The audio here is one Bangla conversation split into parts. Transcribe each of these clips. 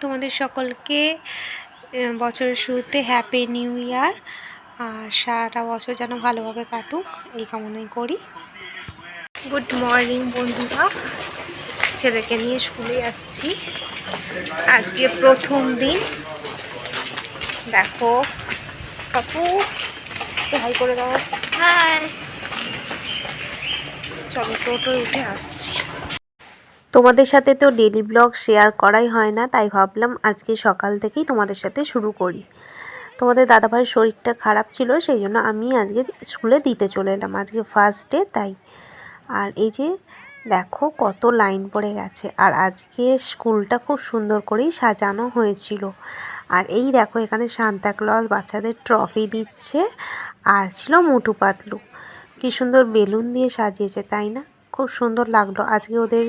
তোমাদের সকলকে বছরের শুরুতে হ্যাপি নিউ ইয়ার আর সারাটা বছর যেন ভালোভাবে কাটুক এই কামনাই করি। গুড মর্নিং বন্ধুরা। ছেলেকে নিয়ে স্কুলে যাচ্ছি। আজকে প্রথম দিন। দেখো কাকু হাই করে দাও। হাই চলো টোটো উঠে আসছি। তোমাদের সাথে তো ডেলি ব্লগ শেয়ার করাই হয় না, তাই ভাবলাম আজকে সকাল থেকেই তোমাদের সাথে শুরু করি। তোমাদের দাদাভাইয়ের শরীরটা খারাপ ছিল, সেই জন্য আমি আজকে স্কুলে দিতে চলে এলাম, আজকে ফার্স্ট ডে তাই। আর এই যে দেখো কত লাইন পড়ে গেছে, আর আজকে স্কুলটা খুব সুন্দর করেই সাজানো হয়েছিল। আর এই দেখো এখানে সান্তাক্লজ বাচ্চাদের ট্রফি দিচ্ছে, আর ছিল মোটু পাতলু। কি সুন্দর বেলুন দিয়ে সাজিয়েছে, তাই না? খুব সুন্দর লাগল। আজকে ওদের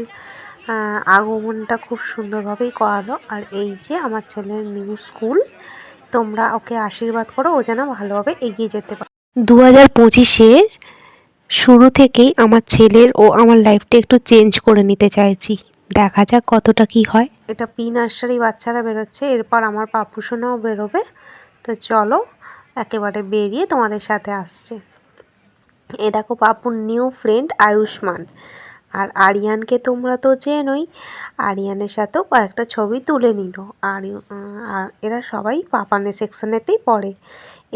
আগমনটা খুব সুন্দরভাবেই করালো। আর এই যে আমার ছেলের নিউ স্কুল তোমরা ওকে আশীর্বাদ করো ও যেন ভালোভাবে এগিয়ে যেতে পারে। দু হাজার পঁচিশে শুরু থেকেই আমার ছেলের ও আমার লাইফটা একটু চেঞ্জ করে নিতে চাইছি। দেখা যাক কতটা কি হয়। এটা পি নার্সারি বাচ্চারা বেরোচ্ছে এরপর আমার পাপুসোনাও বেরোবে। তো চলো একেবারে বেরিয়ে তোমাদের সাথে আসছে। এ দেখো পাপুর নিউ ফ্রেন্ড আয়ুষ্মান। আর আরিয়ানকে তোমরা তো চেনোই। আরিয়ানের সাথেও কয়েকটা ছবি তুলে নিল। আর এরা সবাই পাপানের সেকশনেতেই পড়ে।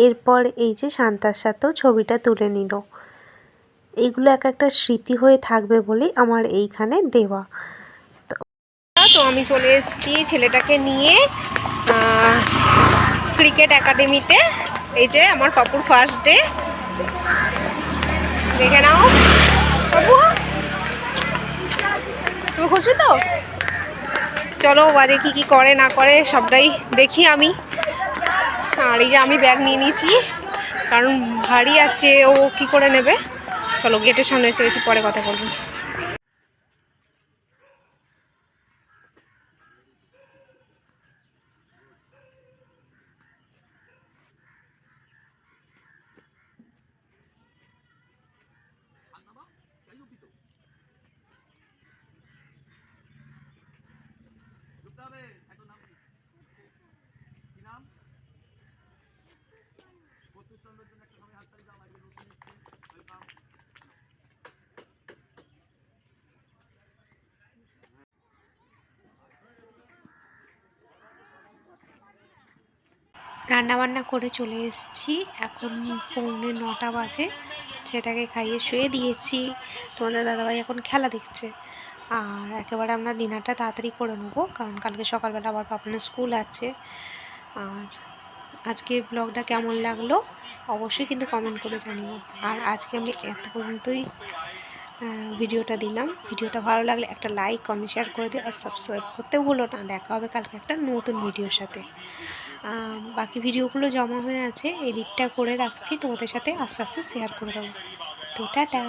এরপর এই যে শান্তার সাথেও ছবিটা তুলে নিল। এইগুলো এক একটা স্মৃতি হয়ে থাকবে বলে আমার এইখানে দেওয়া। তো আমি চলে এসেছি ছেলেটাকে নিয়ে ক্রিকেট একাডেমিতে এই যে আমার পাপুর ফার্স্ট ডে দেখে নাও। তুমি খুশি তো? চলো বা দেখি কি করে, না করে, সবটাই দেখি আমি। আর এই যে আমি ব্যাগ নিয়ে নিয়েছি, কারণ ভারী আছে, ও কি করে নেবে? চলো গেটের সামনে এসে গেছি, পরে কথা বলব। ঢুকতে হবে নাম কি? নাম? বত্রিশ চন্দ্রের জন্য একটা সময় হাততালি নতুন ওয়েলকাম রান্নাবান্না করে চলে এসেছি। এখন পৌনে নটা বাজে। সেটাকে খাইয়ে শুয়ে দিয়েছি। তোমাদের দাদাভাই এখন খেলা দেখছে। আর একেবারে আমরা ডিনারটা তাড়াতাড়ি করে নেব, কারণ কালকে সকালবেলা আবার পাপনের স্কুল আছে। আর আজকে ব্লগটা কেমন লাগল অবশ্যই কিন্তু কমেন্ট করে জানিও। আর আজকে আমি এত পর্যন্তই ভিডিওটা দিলাম। ভিডিওটা ভালো লাগলে একটা লাইক কমেন্ট শেয়ার করে দিও আর সাবস্ক্রাইব করতে ভুলো না। দেখা হবে কালকে একটা নতুন ভিডিওর সাথে। বাকি ভিডিওগুলো জমা হয়ে আছে এডিটটা করে রাখছি, তোমাদের সাথে আস্তে আস্তে শেয়ার করে দেবো। তো টাটা।